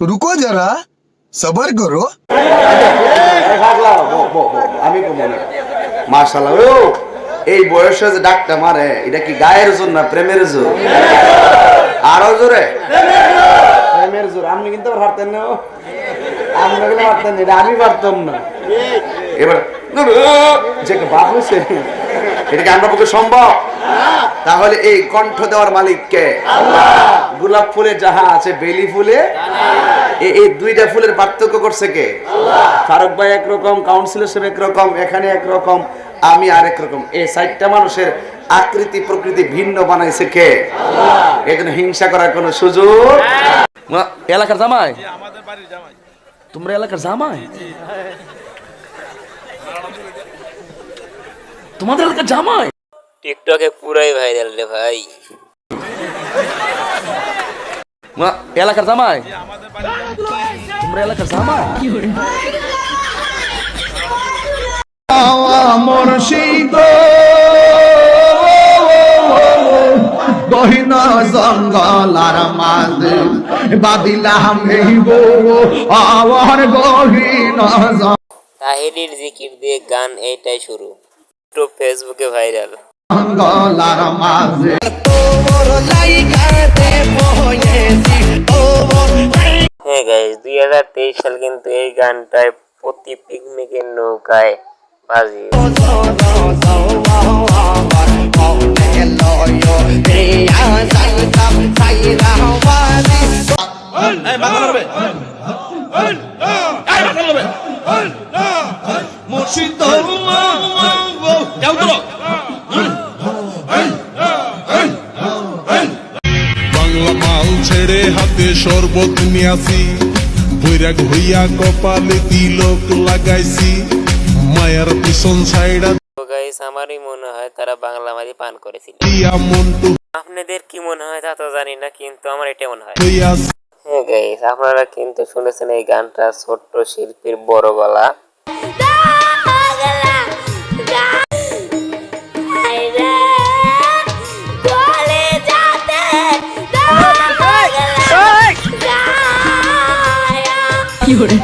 রুকো যারা সবার করো আমি এই বয়সে যে ডাকটা মারে এটা কি গায়ের জোর না প্রেমের জোর? আরও জোরে। প্রেমের জোর আপনি কিন্তু পারতেন না আপনি গেলে পারতেন না আমি পারতাম না। এবার যে বাপ হয়েছে এটা কি আমরা পক্ষে সম্ভব? তাহলে এই কণ্ঠ দেওয়ার মালিক কে? গোলাপ ফুলে যাহা আছে বেলি ফুলে? এই দুইটা ফুলের পার্থক্য করছে কে? ফারুক ভাই একরকম কাউন্সিলর সাহেব একরকম এখানে একরকম আমি আরেক রকম এই চারটা মানুষের আকৃতি প্রকৃতি ভিন্ন বানাইছে কে? এখানে হিংসা করার কোনো সুযোগ এলাকার জামাই? তোমরা এলাকার জামাই? তোমাদের এলাকার জামাই? টিকটকে পুরাই ভাইরাল রে ভাই। মা- এলাকার জামাই। তোমরা এলাকার জামাই। মুর্শিদ গহিনা জঙ্গলার মাঝে বাদিলাম এই গহিনা তাহেরির জিকির দিয়ে গান এইটাই শুরু। ফেসবুকে ভাইরাল জঙ্গলার মাঝে হ্যাঁ দুই হাজার তেইশ সাল কিন্তু এই গানটায় প্রতি পিকনিকের নৌকায় বাজিয়ে বাংলা ছেড়ে হাতে শরবত নিয়াছি বৈরাগ হইয়া কপালে তিলক লাগাইছি। মায়ার পিছন সাইডা গাইস আমারই মনে হয় তারা বাংলা মাঝি পান করেছিল। আপনাদের কি মনে হয় তা তো জানি না কিন্তু আমার এটা মনে হয়। হ্যাঁ গাইস আপনারা কিন্তু শুনেছেন এই গানটা ছোট্ট শিল্পীর বড় গলা। কি করে?